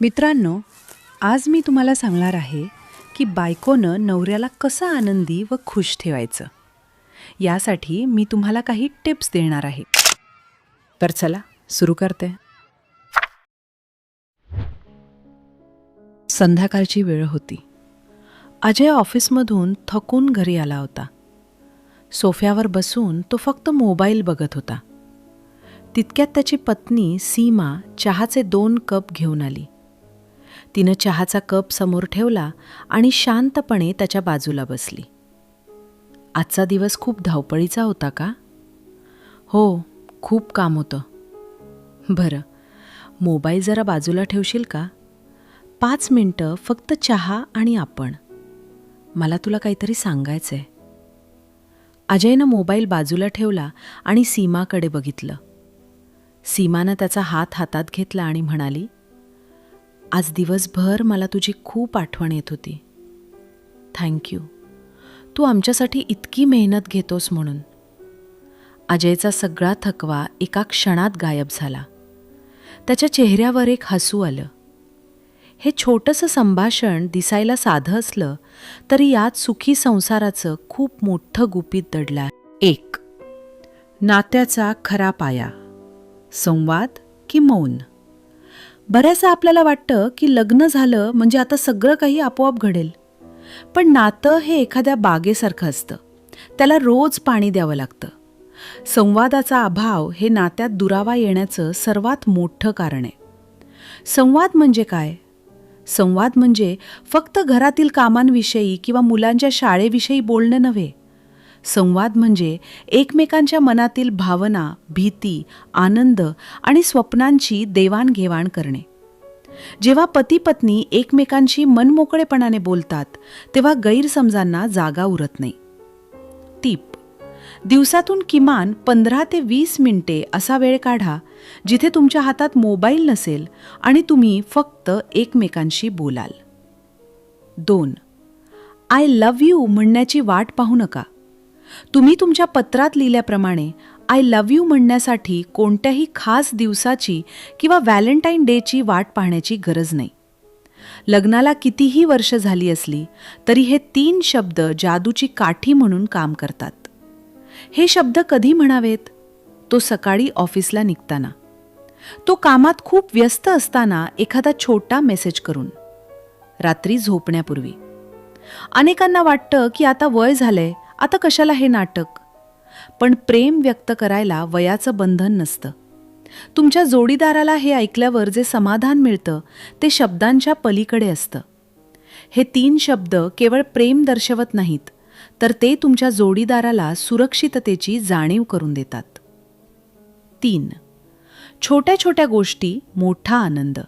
मित्रांनो आज मी तुम्हाला सांगणार आहे की बायकोनं नवऱ्याला कसं आनंदी व खुश ठेवायचं. यासाठी मी तुम्हाला काही टिप्स देणार आहे. तर चला सुरू करते. संध्याकाळची वेळ होती. अजय ऑफिसमधून थकून घरी आला होता. सोफ्यावर बसून तो फक्त मोबाईल बघत होता. तितक्यात त्याची पत्नी सीमा चहाचे दोन कप घेऊन आली. तिनं चहाचा कप समोर ठेवला आणि शांतपणे त्याच्या बाजूला बसली. आजचा दिवस खूप धावपळीचा होता का? हो खूप काम होतं. बरं मोबाईल जरा बाजूला ठेवशील का? पाच मिनटं फक्त चहा आणि आपण. मला तुला काहीतरी सांगायचं आहे अजयनं मोबाईल बाजूला ठेवला आणि सीमाकडे बघितलं. सीमानं त्याचा हात हातात घेतला आणि म्हणाली आज दिवसभर मला तुझी खूप आठवण येत होती. थँक्यू तू आमच्यासाठी इतकी मेहनत घेतोस म्हणून. अजयचा सगळा थकवा एका क्षणात गायब झाला. त्याच्या चेहऱ्यावर एक हसू आलं. हे छोटंसं संभाषण दिसायला साधं असलं तरी यात सुखी संसाराचं खूप मोठं गुपित दडलं आहे. एक. नात्याचा खरा पाया. संवाद की मौन? बऱ्याचदा आपल्याला वाटतं की लग्न झालं म्हणजे आता सगळं काही आपोआप घडेल. पण नातं हे एखाद्या बागेसारखं असतं. त्याला रोज पाणी द्यावं लागतं. संवादाचा अभाव हे नात्यात दुरावा येण्याचं सर्वात मोठं कारण आहे. संवाद म्हणजे काय? संवाद म्हणजे फक्त घरातील कामांविषयी किंवा मुलांच्या शाळेविषयी बोलणं नव्हे संवाद म्हणजे एकमेकांच्या मनातील भावना भीती आनंद आणि स्वप्नांची देवाणघेवाण करणे. जेव्हा पती पत्नी एकमेकांशी मनमोकळेपणाने बोलतात तेव्हा गैरसमजांना जागा उरत नाही. टीप दिवसातून किमान पंधरा ते वीस मिनिटे असा वेळ काढा जिथे तुमच्या हातात मोबाईल नसेल आणि तुम्ही फक्त एकमेकांशी बोलाल. दोन आय लव्ह यू म्हणण्याची वाट पाहू नका. तुम्ही तुमच्या पत्रात लिहिल्याप्रमाणे आय लव्ह यू म्हणण्यासाठी कोणत्याही खास दिवसाची किंवा व्हॅलेंटाईन डेची वाट पाहण्याची गरज नाही. लग्नाला कितीही वर्ष झाली असली तरी हे तीन शब्द जादूची काठी म्हणून काम करतात. हे शब्द कधी म्हणावेत? तो सकाळी ऑफिसला निघताना. तो कामात खूप व्यस्त असताना एखादा छोटा मेसेज करून. रात्री झोपण्यापूर्वी. अनेकांना वाटतं की आता वय झालंय आता कशाला हे नाटक? पण प्रेम व्यक्त करायला वयाचं बंधन नसतं. तुमच्या जोडीदाराला हे ऐकल्यावर जे समाधान मिळतं ते शब्दांच्या पलीकडे असतं. हे तीन शब्द केवळ प्रेम दर्शवत नाहीत तर ते तुमच्या जोडीदाराला सुरक्षिततेची जाणीव करून देतात. तीन. छोट्या छोट्या गोष्टी मोठा आनंद.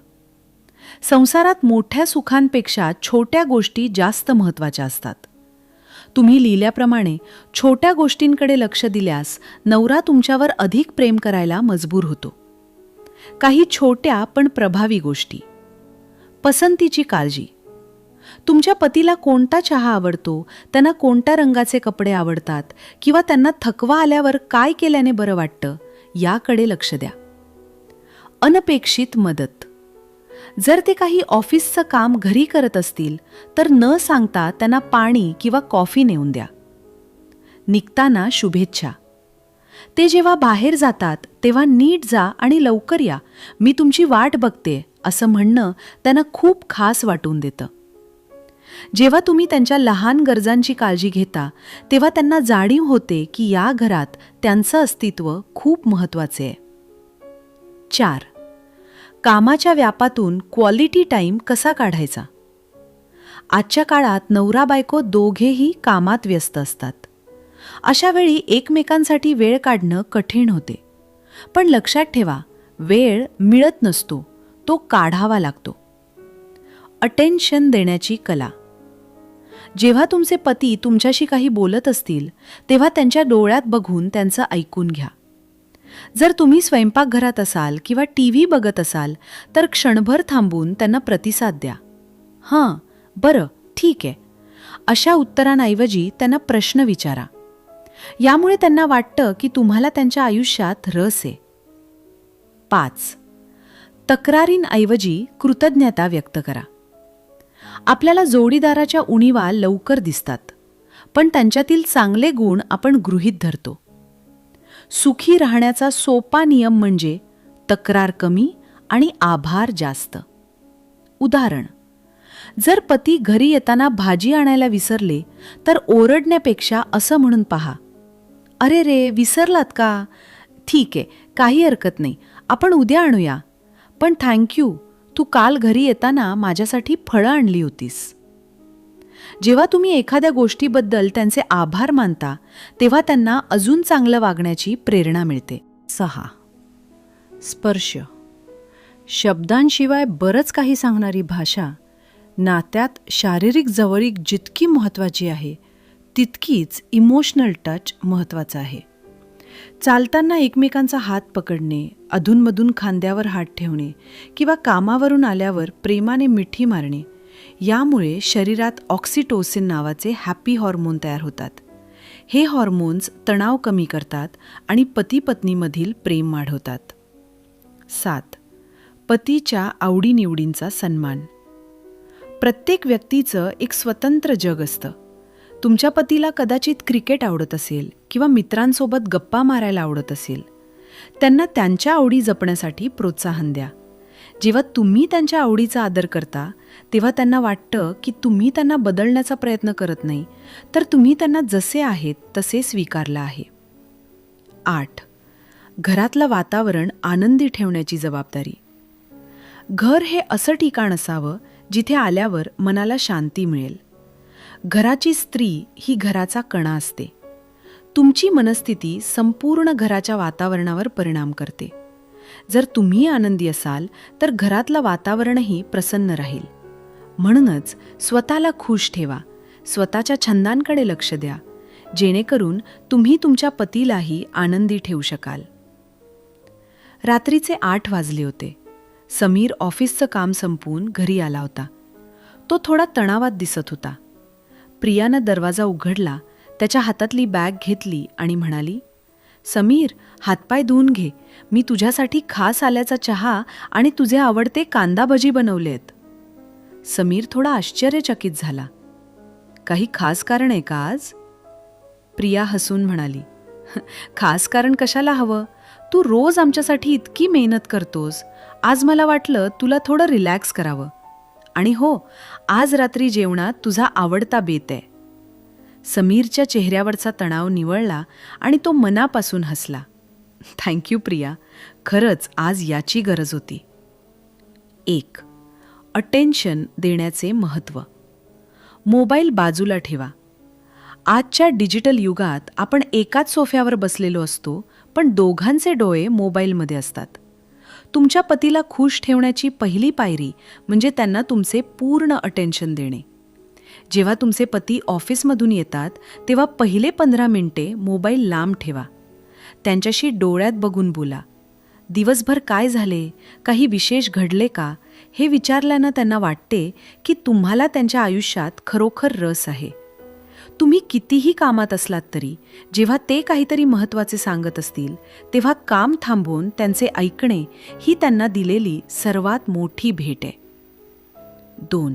संसारात मोठ्या सुखांपेक्षा छोट्या गोष्टी जास्त महत्त्वाच्या असतात. तुम्ही लिहिल्याप्रमाणे छोट्या गोष्टींकडे लक्ष दिल्यास नवरा तुमच्यावर अधिक प्रेम करायला मजबूर होतो. काही छोट्या पण प्रभावी गोष्टी. पसंतीची काळजी. तुमच्या पतीला कोणता चहा आवडतो त्यांना कोणत्या रंगाचे कपडे आवडतात किंवा त्यांना थकवा आल्यावर काय केल्याने बरं वाटतं याकडे लक्ष द्या. अनपेक्षित मदत. जर ते काही ऑफिसचं काम घरी करत असतील तर न सांगता त्यांना पाणी किंवा कॉफी नेऊन द्या. निघताना शुभेच्छा. ते जेव्हा बाहेर जातात तेव्हा नीट जा आणि लवकर या. मी तुमची वाट बघते असं म्हणणं त्यांना खूप खास वाटून देतं. जेव्हा तुम्ही त्यांच्या लहान गरजांची काळजी घेता तेव्हा त्यांना जाणीव होते की या घरात त्यांचं अस्तित्व खूप महत्त्वाचे आहे. चार. कामाच्या व्यापातून क्वालिटी टाईम कसा काढायचा? आजच्या काळात नवरा बायको दोघेही कामात व्यस्त असतात. अशा वेळी एकमेकांसाठी वेळ काढणं कठीण होते. पण लक्षात ठेवा वेळ मिळत नसतो तो काढावा लागतो. अटेन्शन देण्याची कला. जेव्हा तुमचे पती तुमच्याशी काही बोलत असतील तेव्हा त्यांच्या डोळ्यात बघून त्यांचं ऐकून घ्या. जर तुम्ही स्वयंपाकघरात असाल किंवा टी व्ही बघत असाल तर क्षणभर थांबून त्यांना प्रतिसाद द्या. हां बरं ठीक आहे. अशा उत्तरांऐवजी त्यांना प्रश्न विचारा. यामुळे त्यांना वाटतं की तुम्हाला त्यांच्या आयुष्यात रस आहे. पाच. तक्रारींऐवजी कृतज्ञता व्यक्त करा. आपल्याला जोडीदाराच्या उणीवा लवकर दिसतात पण त्यांच्यातील चांगले गुण आपण गृहीत धरतो. सुखी राहण्याचा सोपा नियम म्हणजे तक्रार कमी आणि आभार जास्त. उदाहरण जर पती घरी येताना भाजी आणायला विसरले तर ओरडण्यापेक्षा असं म्हणून पहा अरे रे विसरलात का? ठीक आहे काही हरकत नाही आपण उद्या आणूया. पण थँक्यू तू काल घरी येताना माझ्यासाठी फळं आणली होतीस. जेव्हा तुम्ही एखाद्या गोष्टीबद्दल त्यांचे आभार मानता तेव्हा त्यांना अजून चांगलं वागण्याची प्रेरणा मिळते. सहा. स्पर्श. शब्दांशिवाय बरंच काही सांगणारी भाषा नात्यात शारीरिक जवळीक जितकी महत्त्वाची आहे तितकीच इमोशनल टच महत्त्वाचा आहे. चालताना एकमेकांचा हात पकडणे अधूनमधून खांद्यावर हात ठेवणे किंवा कामावरून आल्यावर प्रेमाने मिठी मारणे यामुळे शरीरात ऑक्सिटोसिन नावाचे हॅपी हॉर्मोन तयार होतात. हे हॉर्मोन्स तणाव कमी करतात आणि पती पत्नीमधील प्रेम वाढवतात. सात. पतीच्या आवडीनिवडींचा सन्मान. प्रत्येक व्यक्तीचं एक स्वतंत्र जग असतं. तुमच्या पतीला कदाचित क्रिकेट आवडत असेल किंवा मित्रांसोबत गप्पा मारायला आवडत असेल. त्यांना त्यांच्या आवडी जपण्यासाठी प्रोत्साहन द्या. जेव्हा तुम्ही त्यांच्या आवडीचा आदर करता तेव्हा त्यांना वाटतं की तुम्ही त्यांना बदलण्याचा प्रयत्न करत नाही. तर तुम्ही त्यांना जसे आहेत तसे स्वीकारलं आहे. आठ. घरातलं वातावरण आनंदी ठेवण्याची जबाबदारी. घर हे असं ठिकाण असावं जिथे आल्यावर मनाला शांती मिळेल. घराची स्त्री ही घराचा कणा असते. तुमची मनस्थिती संपूर्ण घराच्या वातावरणावर परिणाम करते. जर तुम्ही आनंदी असाल तर घरातलं वातावरणही प्रसन्न राहील. म्हणूनच स्वतःला खुश ठेवा. स्वतःच्या छंदांकडे लक्ष द्या. जेणेकरून तुम्ही तुमच्या पतीलाही आनंदी ठेवू शकाल. रात्रीचे आठ वाजले होते. समीर ऑफिसचं काम संपवून घरी आला होता. तो थोडा तणावात दिसत होता. प्रियानं दरवाजा उघडला त्याच्या हातातली बॅग घेतली आणि म्हणाली समीर हातपाय धुवून घे. मी तुझ्यासाठी खास आल्याचा चहा आणि तुझे आवडते कांदा भजी बनवलेत. समीर थोडा आश्चर्यचकित झाला. काही खास कारण आहे का आज? प्रिया हसून म्हणाली खास कारण कशाला हवं? तू रोज आमच्यासाठी इतकी मेहनत करतोस. आज मला वाटलं तुला थोडं रिलॅक्स करावं. आणि हो आज रात्री जेवणात तुझा आवडता बेत आहे. समीरच्या चेहऱ्यावरचा तणाव निवळला आणि तो मनापासून हसला. Thank you Priya. खरंच आज याची गरज होती. एक. अटेन्शन देण्याचे महत्त्व. मोबाईल बाजूला ठेवा. आजच्या डिजिटल युगात आपण एकाच सोफ्यावर बसलेलो असतो पण दोघांचे डोळे मोबाईलमध्ये असतात. तुमच्या पतीला खुश ठेवण्याची पहिली पायरी म्हणजे त्यांना तुमचे पूर्ण अटेन्शन देणे. जेव्हा तुमचे पती ऑफिसमधून येतात तेव्हा पहिले पंधरा मिनिटे मोबाईल लांब ठेवा. त्यांच्याशी डोळ्यात बघून बोला. दिवसभर काय झाले? काही विशेष घडले का? हे विचारल्यानं त्यांना वाटते की तुम्हाला त्यांच्या आयुष्यात खरोखर रस आहे. तुम्ही कितीही कामात असलात तरी जेव्हा ते काहीतरी महत्त्वाचे सांगत असतील तेव्हा काम थांबवून त्यांचे ऐकणे ही त्यांना दिलेली सर्वात मोठी भेट आहे. दोन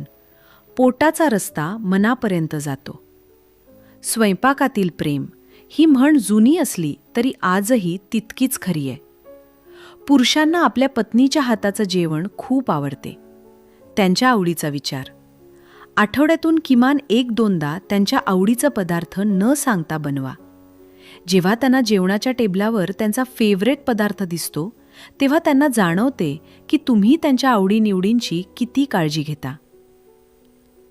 पोटाचा रस्ता मनापर्यंत जातो. स्वयंपाकातील प्रेम ही म्हण जुनी असली तरी आजही तितकीच खरी आहे. पुरुषांना आपल्या पत्नीच्या हाताचं जेवण खूप आवडते. त्यांच्या आवडीचा विचार. आठवड्यातून किमान एक दोनदा त्यांच्या आवडीचा पदार्थ न सांगता बनवा. जेव्हा त्यांना जेवणाच्या टेबलावर त्यांचा फेवरेट पदार्थ दिसतो तेव्हा त्यांना जाणवते की तुम्ही त्यांच्या आवडीनिवडींची किती काळजी घेता.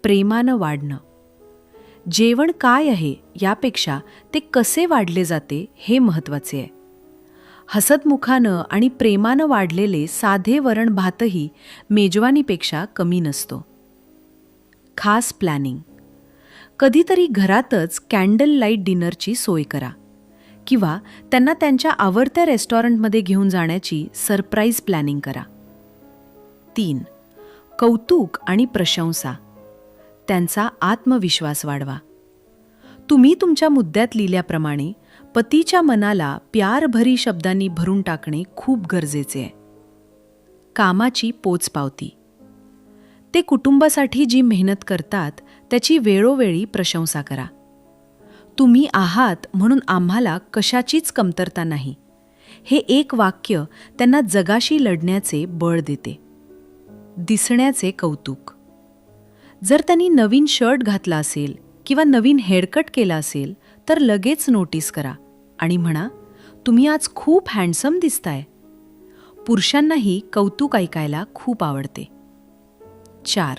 प्रेमानं वाढणं. जेवण काय आहे यापेक्षा ते कसे वाढले जाते हे महत्त्वाचे आहे. हसतमुखानं आणि प्रेमानं वाढलेले साधे वरण भातही मेजवानीपेक्षा कमी नसतो. खास प्लॅनिंग. कधीतरी घरातच कॅन्डल लाइट डिनरची सोय करा किंवा त्यांना त्यांच्या आवडत्या रेस्टॉरंटमध्ये घेऊन जाण्याची सरप्राईज प्लॅनिंग करा. तीन. कौतुक आणि प्रशंसा. त्यांचा आत्मविश्वास वाढवा. तुम्ही तुमच्या मुद्द्यात लिहिल्याप्रमाणे पतीच्या मनाला प्यारभरी शब्दांनी भरून टाकणे खूप गरजेचे आहे. कामाची पोचपावती ते कुटुंबासाठी जी मेहनत करतात त्याची वेळोवेळी प्रशंसा करा. तुम्ही आहात म्हणून आम्हाला कशाचीच कमतरता नाही. हे एक वाक्य त्यांना जगाशी लढण्याचे बळ देते. दिसण्याचे कौतुक. जर त्यांनी नवीन शर्ट घातला असेल किंवा नवीन हेअरकट केला असेल तर लगेच नोटीस करा आणि म्हणा तुम्ही आज खूप हँडसम दिसताय. पुरुषांनाही कौतुक ऐकायला खूप आवडते. चार.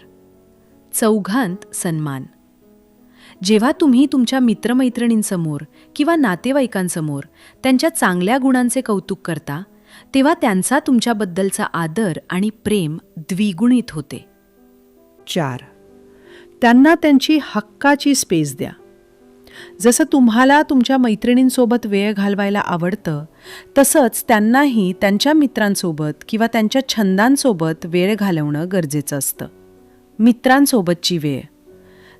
चौघांत सन्मान. जेव्हा तुम्ही तुमच्या मित्रमैत्रिणींसमोर किंवा नातेवाईकांसमोर त्यांच्या चांगल्या गुणांचे कौतुक करता तेव्हा त्यांचा तुमच्याबद्दलचा आदर आणि प्रेम द्विगुणित होते. चार. त्यांना त्यांची हक्काची स्पेस द्या. जसं तुम्हाला तुमच्या मैत्रिणींसोबत वेळ घालवायला आवडतं तसंच त्यांनाही त्यांच्या मित्रांसोबत किंवा त्यांच्या छंदांसोबत वेळ घालवणं गरजेचं असतं. मित्रांसोबतची वेळ.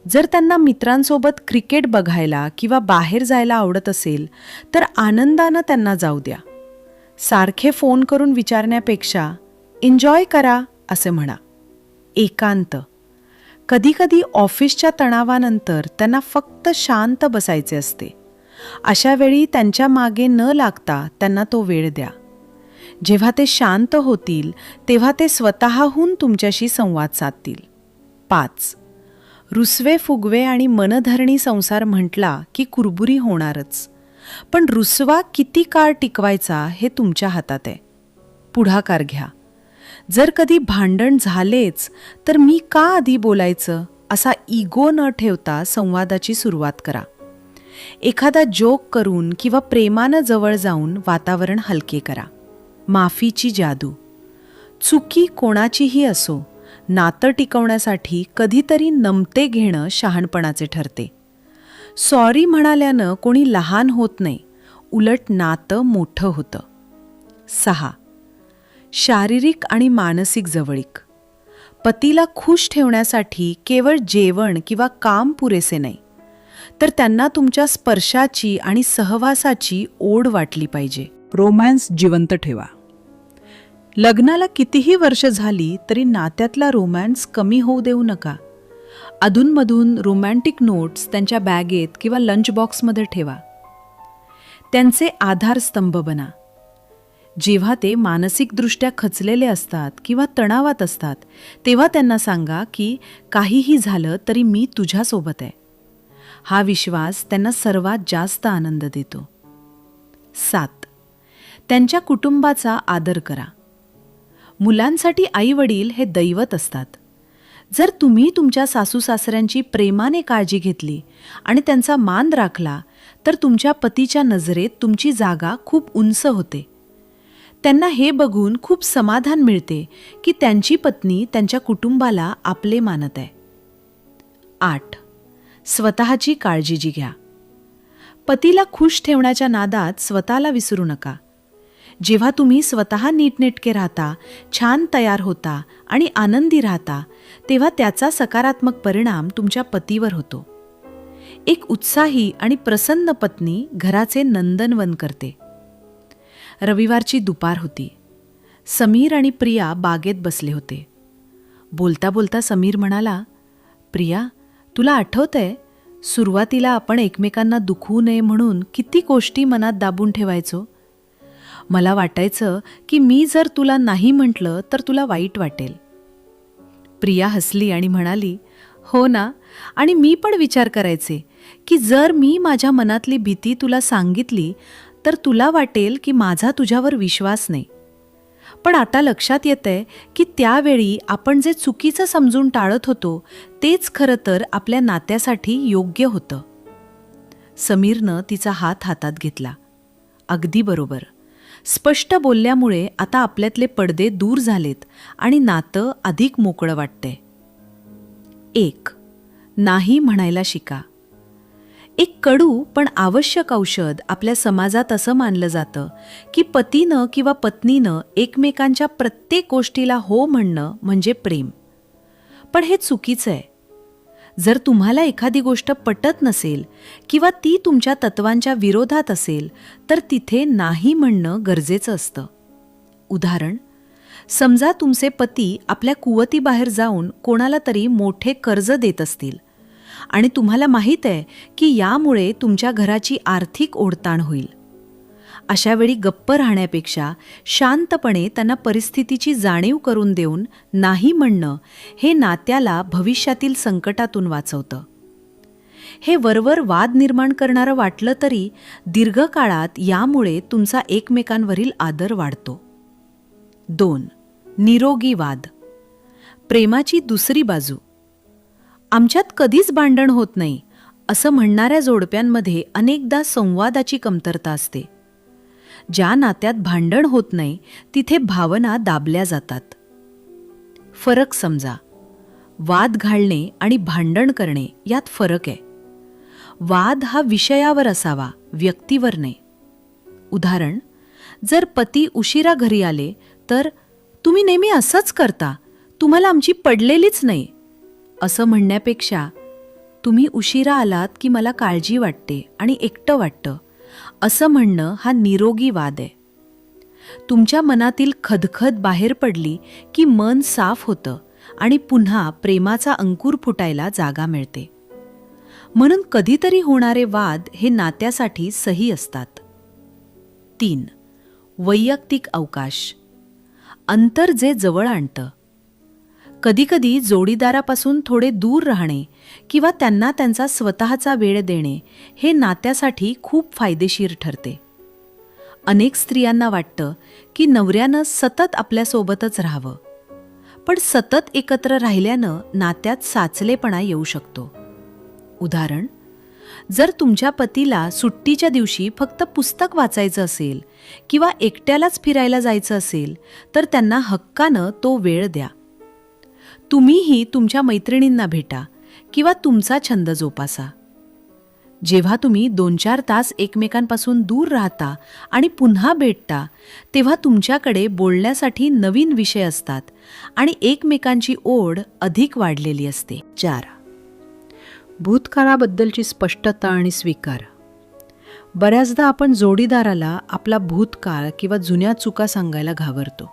जर त्यांना मित्रांसोबत क्रिकेट बघायला किंवा बाहेर जायला आवडत असेल तर आनंदानं त्यांना जाऊ द्या. सारखे फोन करून विचारण्यापेक्षा एन्जॉय करा असे म्हणा. एकांत. कधीकधी ऑफिसच्या तणावानंतर त्यांना फक्त शांत बसायचे असते. अशा वेळी त्यांच्या मागे न लागता त्यांना तो वेळ द्या. जेव्हा ते शांत होतील तेव्हा ते स्वतःहून तुमच्याशी संवाद साधतील. पाच. रुसवे फुगवे आणि मनधरणी संसार म्हटला की कुरबुरी होणारच. पण रुसवा किती काळ टिकवायचा हे तुमच्या हातात आहे. पुढाकार घ्या. जर कधी भांडण झालेच तर मी का आधी बोलायचं? असा इगो न ठेवता संवादाची सुरुवात करा. एखादा जोक करून किंवा प्रेमानं जवळ जाऊन वातावरण हलके करा. माफीची जादू. चुकी कोणाचीही असो नातं टिकवण्यासाठी कधीतरी नमते घेणं शहाणपणाचे ठरते. सॉरी म्हणाल्यानं कोणी लहान होत नाही उलट नातं मोठं होतं. सहा शारीरिक आणि मानसिक जवळीक. पतीला खुश ठेवण्यासाठी केवळ जेवण किंवा काम पुरेसे नाही तर त्यांना तुमच्या स्पर्शाची आणि सहवासाची ओढ वाटली पाहिजे. रोमॅन्स जिवंत ठेवा. लग्नाला कितीही वर्ष झाली तरी नात्यातला रोमॅन्स कमी होऊ देऊ नका. अधूनमधून रोमॅन्टिक नोट्स त्यांच्या बॅगेत किंवा लंच बॉक्समध्ये ठेवा. त्यांचे आधारस्तंभ बना. जेव्हा ते मानसिकदृष्ट्या खचलेले असतात किंवा तणावात असतात तेव्हा त्यांना सांगा की काहीही झालं तरी मी तुझ्यासोबत आहे. हा विश्वास त्यांना सर्वात जास्त आनंद देतो. सात. त्यांच्या कुटुंबाचा आदर करा. मुलांसाठी आई वडील हे दैवत असतात. जर तुम्ही तुमच्या सासू सासऱ्यांची प्रेमाने काळजी घेतली आणि त्यांचा मान राखला तर तुमच्या पतीच्या नजरेत तुमची जागा खूप उंच होते. त्यांना हे बघून खूप समाधान मिळते की त्यांची पत्नी त्यांच्या कुटुंबाला आपले मानत आहे. आठ. स्वतःची काळजी जी घ्या. पतीला खुश ठेवण्याच्या नादात स्वतःला विसरू नका. जेव्हा तुम्ही स्वतः नीटनेटके राहता छान तयार होता आणि आनंदी राहता तेव्हा त्याचा सकारात्मक परिणाम तुमच्या पतीवर होतो. एक उत्साही आणि प्रसन्न पत्नी घराचे नंदनवन करते. रविवारची दुपार होती. समीर आणि प्रिया बागेत बसले होते. बोलता बोलता समीर म्हणाला प्रिया तुला आठवतंय? सुरुवातीला आपण एकमेकांना दुखवू नये म्हणून किती गोष्टी मनात दाबून ठेवायचो? मला वाटायचं की मी जर तुला नाही म्हटलं तर तुला वाईट वाटेल. प्रिया हसली आणि म्हणाली हो ना आणि मी पण विचार करायचे की जर मी माझ्या मनातली भीती तुला सांगितली तर तुला वाटेल की माझा तुझ्यावर विश्वास नाही. पण आता लक्षात येतंय की त्यावेळी आपण जे चुकीचं समजून टाळत होतो तेच खरं तर आपल्या नात्यासाठी योग्य होतं. समीरनं तिचा हात हातात घेतला. अगदी बरोबर. स्पष्ट बोलल्यामुळे आता आपल्यातले पडदे दूर झालेत आणि नातं अधिक मोकळं वाटतंय. एक नाही म्हणायला शिका. एक कडू पण आवश्यक औषध आपल्या समाजात असं मानलं जातं की पतीनं किंवा पत्नीनं एकमेकांच्या प्रत्येक गोष्टीला हो म्हणणं म्हणजे प्रेम. पण हे चुकीचं आहे. जर तुम्हाला एखादी गोष्ट पटत नसेल किंवा ती तुमच्या तत्वांच्या विरोधात असेल तर तिथे नाही म्हणणं गरजेचं असतं. उदाहरण समजा तुमचे पती आपल्या कुवतीबाहेर जाऊन कोणाला तरी मोठे कर्ज देत असतील. आणि तुम्हाला माहीत आहे की यामुळे तुमच्या घराची आर्थिक ओढताण होईल. अशा वेळी गप्प राहण्यापेक्षा शांतपणे त्यांना परिस्थितीची जाणीव करून देऊन नाही म्हणणं हे नात्याला भविष्यातील संकटातून वाचवतं. हे वरवर वाद निर्माण करणारं वाटलं तरी दीर्घकाळात यामुळे तुमचा एकमेकांवरील आदर वाढतो. दोन निरोगी वाद. प्रेमाची दुसरी बाजू. आमच्यात कधीच भांडण होत नाही असं म्हणणाऱ्या जोडप्यांमध्ये अनेकदा संवादाची कमतरता असते. ज्या नात्यात भांडण होत नाही तिथे भावना दाबल्या जातात. फरक समजा. वाद घालणे आणि भांडण करणे यात फरक आहे. वाद हा विषयावर असावा व्यक्तीवर नाही. उदाहरण जर पती उशिरा घरी आले तर तुम्ही नेहमी असंच करता. तुम्हाला आमची पडलेलीच नाही. असं म्हणण्यापेक्षा तुम्ही उशिरा आलात की मला काळजी वाटते आणि एकटं वाटतं. असं म्हणणं हा निरोगी वाद आहे. तुमच्या मनातील खदखद बाहेर पडली की मन साफ होतं आणि पुन्हा प्रेमाचा अंकुर फुटायला जागा मिळते. म्हणून कधीतरी होणारे वाद हे नात्यासाठी सही असतात. तीन. वैयक्तिक अवकाश. अंतर जे जवळ आणतं कधीकधी जोडीदारापासून थोडे दूर राहणे किंवा त्यांना त्यांचा स्वतःचा वेळ देणे हे नात्यासाठी खूप फायदेशीर ठरते. अनेक स्त्रियांना वाटतं की नवऱ्यानं सतत आपल्यासोबतच राहावं. पण सतत एकत्र राहिल्यानं नात्यात साचलेपणा येऊ शकतो. उदाहरण जर तुमच्या पतीला सुट्टीच्या दिवशी फक्त पुस्तक वाचायचं असेल किंवा एकट्यालाच फिरायला जायचं असेल तर त्यांना हक्कानं तो वेळ द्या. तुम्हीही तुमच्या मैत्रिणींना भेटा किंवा तुमचा छंद जोपासा. जेव्हा तुम्ही दोन चार तास एकमेकांपासून दूर राहता आणि पुन्हा भेटता तेव्हा तुमच्याकडे बोलण्यासाठी नवीन विषय असतात आणि एकमेकांची ओढ अधिक वाढलेली असते. चार. भूतकाळाबद्दलची स्पष्टता आणि स्वीकार. बऱ्याचदा आपण जोडीदाराला आपला भूतकाळ किंवा जुन्या चुका सांगायला घाबरतो.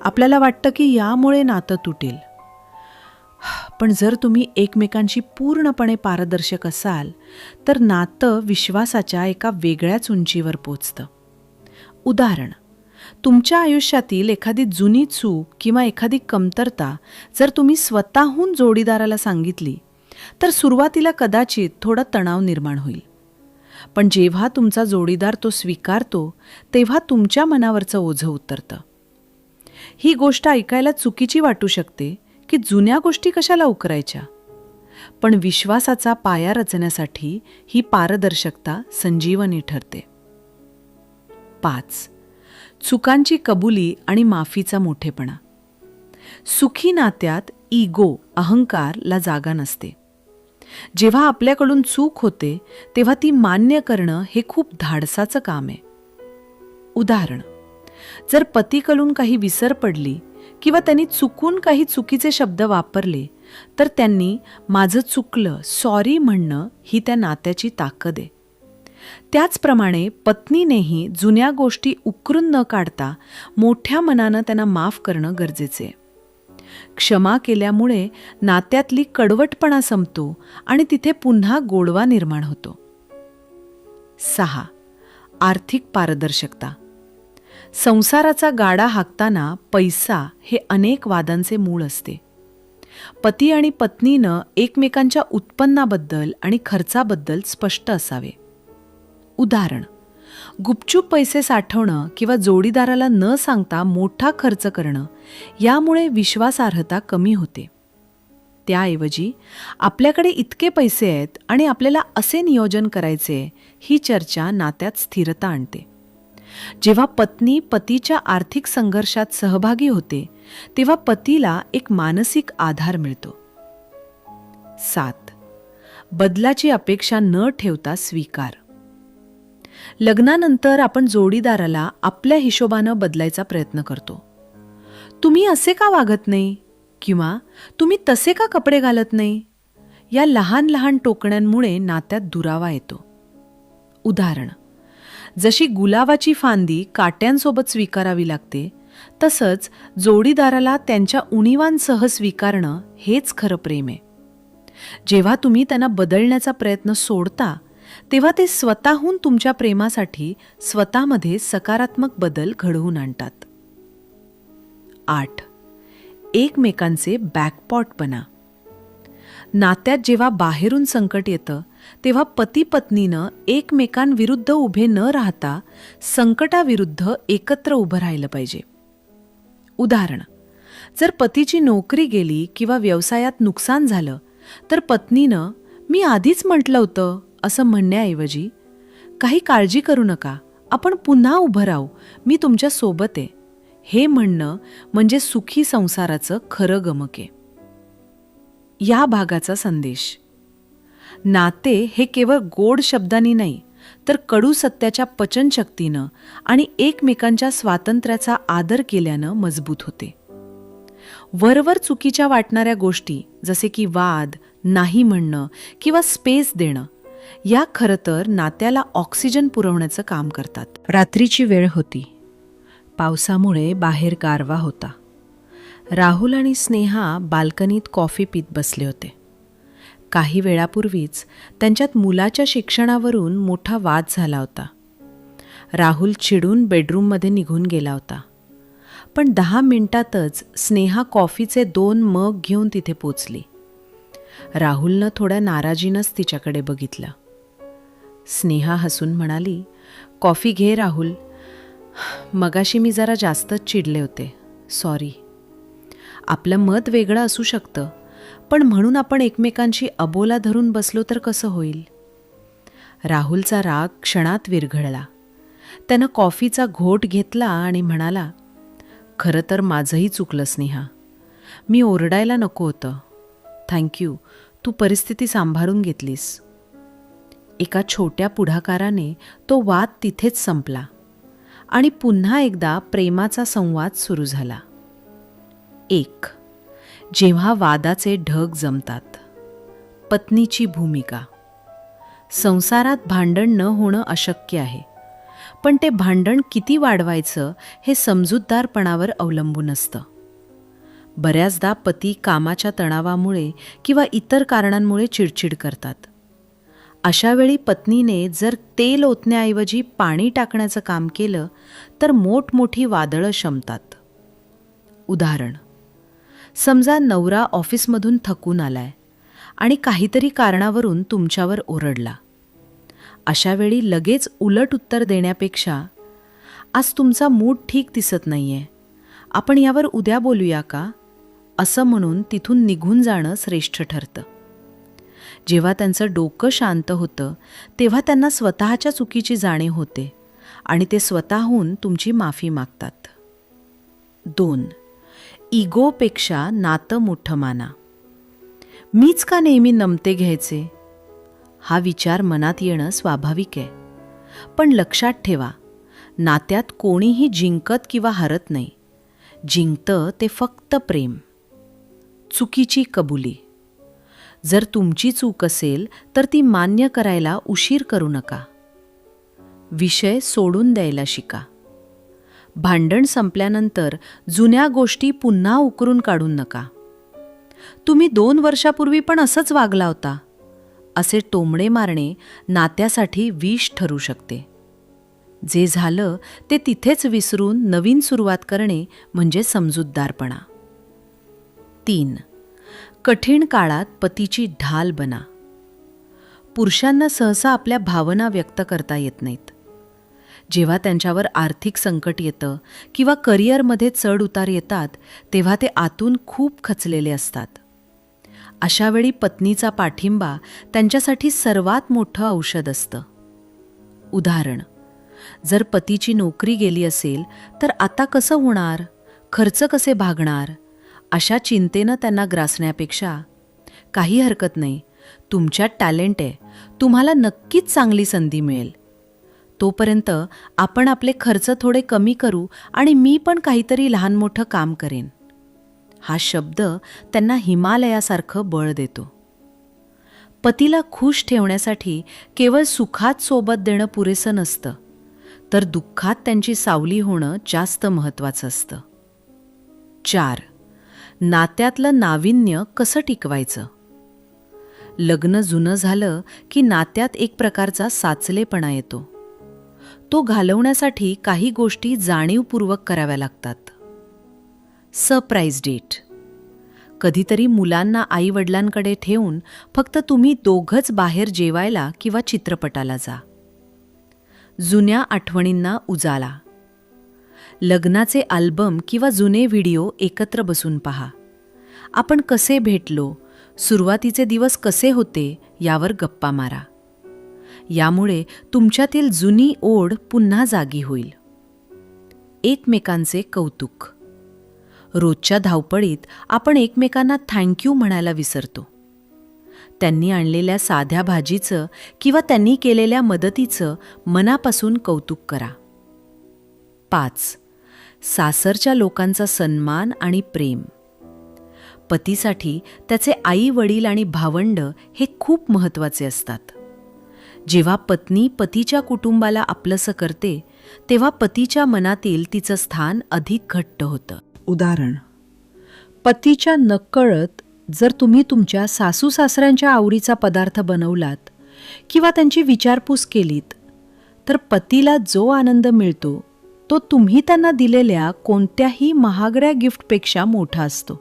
आपल्याला वाटतं की यामुळे नातं तुटेल. पण जर तुम्ही एकमेकांशी पूर्णपणे पारदर्शक असाल तर नातं विश्वासाच्या एका वेगळ्याच उंचीवर पोचतं. उदाहरण तुमच्या आयुष्यातील एखादी जुनी चूक किंवा एखादी कमतरता जर तुम्ही स्वतःहून जोडीदाराला सांगितली तर सुरुवातीला कदाचित थोडा तणाव निर्माण होईल. पण जेव्हा तुमचा जोडीदार तो स्वीकारतो तेव्हा तुमच्या मनावरचं ओझं उतरतं. ही गोष्ट ऐकायला चुकीची वाटू शकते की जुन्या गोष्टी कशाला उकरायच्या? पण विश्वासाचा पाया रचण्यासाठी ही पारदर्शकता संजीवनी ठरते. पाच. चुकांची कबुली आणि माफीचा मोठेपणा. सुखी नात्यात इगो अहंकारला जागा नसते. जेव्हा आपल्याकडून चूक होते तेव्हा ती मान्य करणं हे खूप धाडसाचं काम आहे. उदाहरण. जर पतीकडून काही विसर पडली किंवा त्यांनी चुकून काही चुकीचे शब्द वापरले तर त्यांनी माझं चुकलं सॉरी म्हणणं ही त्या नात्याची ताकद आहे. त्याचप्रमाणे पत्नीनेही जुन्या गोष्टी उकरून न काढता मोठ्या मनानं त्यांना माफ करणं गरजेचे आहे. क्षमा केल्यामुळे नात्यातली कडवटपणा संपतो आणि तिथे पुन्हा गोडवा निर्माण होतो. सहा. आर्थिक पारदर्शकता. संसाराचा गाडा हाकताना पैसा हे अनेक वादांचे मूळ असते. पती आणि पत्नीनं एकमेकांच्या उत्पन्नाबद्दल आणि खर्चाबद्दल स्पष्ट असावे. उदाहरण गुपचूप पैसे साठवणं किंवा जोडीदाराला न सांगता मोठा खर्च करणं यामुळे विश्वासार्हता कमी होते. त्याऐवजी आपल्याकडे इतके पैसे आहेत आणि आपल्याला असे नियोजन करायचे ही चर्चा नात्यात स्थिरता आणते. जेव्हा पत्नी पतीच्या आर्थिक संघर्षात सहभागी होते तेव्हा पतीला एक मानसिक आधार मिळतो. सात. बदलाची अपेक्षा न ठेवता स्वीकार. लग्नानंतर आपण जोडीदाराला आपल्या हिशोबानं बदलायचा प्रयत्न करतो. तुम्ही असे का वागत नाही? किंवा तुम्ही तसे का कपडे घालत नाही? या लहान लहान टोकण्यांमुळे नात्यात दुरावा येतो. उदाहरण. जशी गुलाबाची फांदी काट्यांसोबत स्वीकारावी लागते तसंच जोडीदाराला त्यांच्या उणीवांसह स्वीकारणं हेच खरं प्रेम आहे. जेव्हा तुम्ही त्यांना बदलण्याचा प्रयत्न सोडता तेव्हा ते स्वतःहून तुमच्या प्रेमासाठी स्वतःमध्ये सकारात्मक बदल घडवून आणतात. आठ. एकमेकांचे बॅकपॉट बना. नात्यात जेव्हा बाहेरून संकट येतं तेव्हा पती पत्नीनं एकमेकांविरुद्ध उभे न राहता संकटाविरुद्ध एकत्र उभं राहिलं पाहिजे. उदाहरण जर पतीची नोकरी गेली किंवा व्यवसायात नुकसान झालं तर पत्नीनं मी आधीच म्हटलं होतं असं म्हणण्याऐवजी काही काळजी करू नका आपण पुन्हा उभं राहू मी तुमच्यासोबत आहे. हे म्हणणं म्हणजे सुखी संसाराचं खरं गमक आहे. या भागाचा संदेश. नाते हे केवळ गोड शब्दांनी नाही तर कडू सत्याच्या पचनशक्तीनं आणि एकमेकांच्या स्वातंत्र्याचा आदर केल्यानं मजबूत होते. वरवर चुकीच्या वाटणाऱ्या गोष्टी जसे की वाद नाही म्हणणं किंवा स्पेस देणं या खरं तर नात्याला ऑक्सिजन पुरवण्याचं काम करतात. रात्रीची वेळ होती. पावसामुळे बाहेर गारवा होता. राहुल आणि स्नेहा बाल्कनीत कॉफी पीत बसले होते. काही वेळापूर्वीच त्यांच्यात मुलाच्या शिक्षणावरून मोठा वाद झाला होता. राहुल चिडून बेडरूममध्ये निघून गेला होता. पण दहा मिनिटातच स्नेहा कॉफीचे दोन मग घेऊन तिथे पोचली. राहुलनं थोड्या नाराजीनंच तिच्याकडे बघितलं. स्नेहा हसून म्हणाली कॉफी घे राहुल. मगाशी मी जरा जास्तच चिडले होते. सॉरी. आपलं मत वेगळं असू शकतं. पण म्हणून आपण एकमेकांशी अबोला धरून बसलो तर कसं होईल? राहुलचा राग क्षणात विरघळला. त्यानं कॉफीचा घोट घेतला आणि म्हणाला खरं तर माझंही चुकलं स्नेहा. मी ओरडायला नको होतं. थँक्यू तू परिस्थिती सांभाळून घेतलीस. एका छोट्या पुढाकाराने तो वाद तिथेच संपला आणि पुन्हा एकदा प्रेमाचा संवाद सुरू झाला. एक जेव्हा वादाचे ढग जमतात. पत्नीची भूमिका. संसारात भांडण न होणं अशक्य आहे. पण ते भांडण किती वाढवायचं हे समजूतदारपणावर अवलंबून असतं. बऱ्याचदा पती कामाच्या तणावामुळे किंवा इतर कारणांमुळे चिडचिड करतात. अशावेळी पत्नीने जर तेल ओतण्याऐवजी पाणी टाकण्याचं काम केलं तर मोठमोठी वादळं शमतात. उदाहरण. समजा नवरा ऑफिसमधून थकून आलाय आणि काहीतरी कारणावरून तुमच्यावर ओरडला. अशा वेळी लगेच उलट उत्तर देण्यापेक्षा आज तुमचा मूड ठीक दिसत नाहीये. आपण यावर उद्या बोलूया का? असं म्हणून तिथून निघून जाणं श्रेष्ठ ठरतं. जेव्हा त्यांचं डोकं शांत होतं तेव्हा त्यांना स्वतःच्या चुकीची जाणीव होते आणि ते स्वतःहून तुमची माफी मागतात. दोन इगोपेक्षा नातं मोठं माना. मीच का नेहमी नमते घ्यायचे? हा विचार मनात येणं स्वाभाविक आहे. पण लक्षात ठेवा नात्यात कोणीही जिंकत किंवा हरत नाही. जिंकतं ते फक्त प्रेम. चुकीची कबुली. जर तुमची चूक असेल तर ती मान्य करायला उशीर करू नका. विषय सोडून द्यायला शिका. भांडण संपल्यानंतर जुन्या गोष्टी पुन्हा उकरून काढून नका. तुम्ही दोन वर्षापूर्वी पण असंच वागला होता. असे टोमडे मारणे नात्यासाठी विष ठरू शकते. जे झालं ते तिथेच विसरून नवीन सुरुवात करणे म्हणजे समजूतदारपणा. तीन. कठीण काळात पतीची ढाल बना. पुरुषांना सहसा आपल्या भावना व्यक्त करता येत नाहीत. जेव्हा त्यांच्यावर आर्थिक संकट येतं किंवा करिअरमध्ये चढ उतार येतात तेव्हा ते आतून खूप खचलेले असतात. अशावेळी पत्नीचा पाठिंबा त्यांच्यासाठी सर्वात मोठं औषध असतं. उदाहरण जर पतीची नोकरी गेली असेल तर आता कसं होणार? खर्च कसे भागणार? अशा चिंतेनं त्यांना ग्रासण्यापेक्षा काही हरकत नाही. तुमच्यात टॅलेंट आहे. तुम्हाला नक्कीच चांगली संधी मिळेल. तोपर्यंत आपण आपले खर्च थोडे कमी करू आणि मी पण काहीतरी लहान मोठं काम करेन. हा शब्द त्यांना हिमालयासारखं बळ देतो. पतीला खुश ठेवण्यासाठी केवळ सुखात सोबत देणं पुरेसं नसतं तर दुःखात त्यांची सावली होणं जास्त महत्त्वाचं असतं. चार नात्यातलं नाविन्य कसं टिकवायचं? लग्न जुनं झालं की नात्यात एक प्रकारचा साचलेपणा येतो. तो घालवण्यासाठी काही गोष्टी जाणीवपूर्वक कराव्या लागतात. सरप्राईज डेट कधीतरी मुलांना आईवडिलांकडे ठेवून फक्त तुम्ही दोघंच बाहेर जेवायला किंवा चित्रपटाला जा. जुन्या आठवणींना उजाला. लग्नाचे अल्बम किंवा जुने व्हिडिओ एकत्र बसून पहा. आपण कसे भेटलो? सुरुवातीचे दिवस कसे होते? यावर गप्पा मारा. यामुळे तुमच्यातील जुनी ओढ पुन्हा जागी होईल. एकमेकांचे कौतुक. रोजच्या धावपळीत आपण एकमेकांना थँक्यू म्हणायला विसरतो. त्यांनी आणलेल्या साध्या भाजीचं किंवा त्यांनी केलेल्या मदतीचं मनापासून कौतुक करा. पाच. सासरच्या लोकांचा सन्मान आणि प्रेम. पतीसाठी त्याचे आई वडील आणि भावंड हे खूप महत्त्वाचे असतात. जेव्हा पत्नी पतीच्या कुटुंबाला आपलंसं करते तेव्हा पतीच्या मनातील तिचं स्थान अधिक घट्ट होतं. उदाहरण पतीच्या नकळत जर तुम्ही तुमच्या सासू सासऱ्यांच्या आवडीचा पदार्थ बनवलात किंवा त्यांची विचारपूस केलीत तर पतीला जो आनंद मिळतो तो तुम्ही त्यांना दिलेल्या कोणत्याही महागड्या गिफ्टपेक्षा मोठा असतो.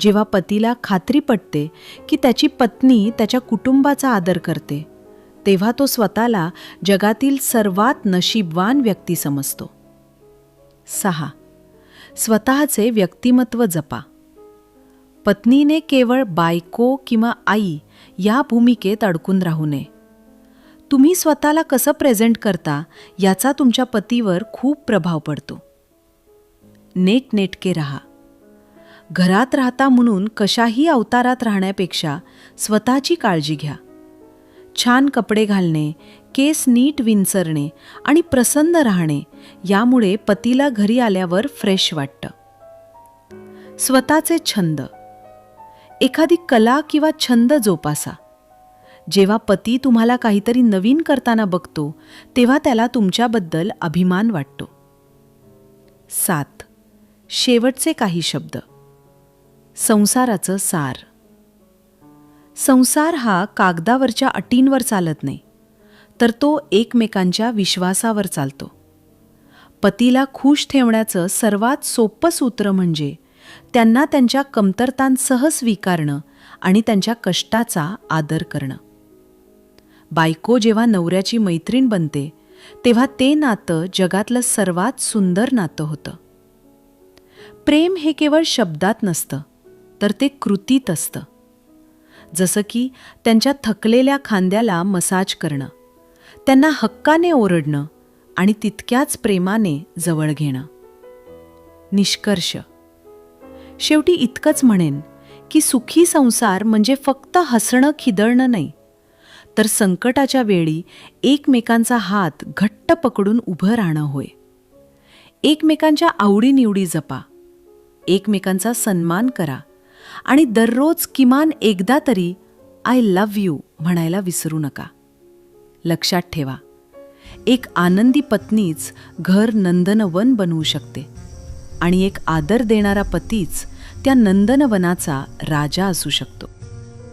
जेव्हा पतीला खात्री पटते की त्याची पत्नी त्याच्या कुटुंबाचा आदर करते तेव्हा तो स्वतःला जगातील सर्वात नशीबवान व्यक्ती समजतो. सहा. स्वतःचे व्यक्तिमत्व जपा. पत्नीने केवळ बायको किंवा आई या भूमिकेत अडकून राहू नये. तुम्ही स्वतःला कसं प्रेझेंट करता याचा तुमच्या पतीवर खूप प्रभाव पडतो. नेटनेटके राहा. घरात राहता म्हणून कशाही अवतारात राहण्यापेक्षा स्वतःची काळजी घ्या. छान कपडे घालणे केस नीट विंचरणे आणि प्रसन्न राहणे यामुळे पतीला घरी आल्यावर फ्रेश वाटतं. स्वतःचे छंद. एखादी कला किंवा छंद जोपासा. जेव्हा पती तुम्हाला काहीतरी नवीन करताना बघतो तेव्हा त्याला तुमच्याबद्दल अभिमान वाटतो. सात. शेवटचे काही शब्द. संसाराचं सार. संसार हा कागदावरच्या अटींवर चालत नाही तर तो एकमेकांच्या विश्वासावर चालतो. पतीला खुश ठेवण्याचं सर्वात सोपं सूत्र म्हणजे त्यांना त्यांच्या कमतरतांसह स्वीकारणं आणि त्यांच्या कष्टाचा आदर करणं. बायको जेव्हा नवऱ्याची मैत्रीण बनते तेव्हा ते नातं जगातलं सर्वात सुंदर नातं होतं. प्रेम हे केवळ शब्दात नसतं तर ते कृतीत असतं. जसं की त्यांच्या थकलेल्या खांद्याला मसाज करणं त्यांना हक्काने ओरडणं आणि तितक्याच प्रेमाने जवळ घेणं. निष्कर्ष. शेवटी इतकंच म्हणेन की सुखी संसार म्हणजे फक्त हसणं खिदळणं नाही तर संकटाच्या वेळी एकमेकांचा हात घट्ट पकडून उभं राहणं होय. एकमेकांच्या आवडीनिवडी जपा एकमेकांचा सन्मान करा आणि दररोज किमान एकदा तरी आय लव्ह यू म्हणायला विसरू नका. लक्षात ठेवा एक आनंदी पत्नीच घर नंदनवन बनवू शकते आणि एक आदर देणारा पतीच त्या नंदनवनाचा राजा असू शकतो.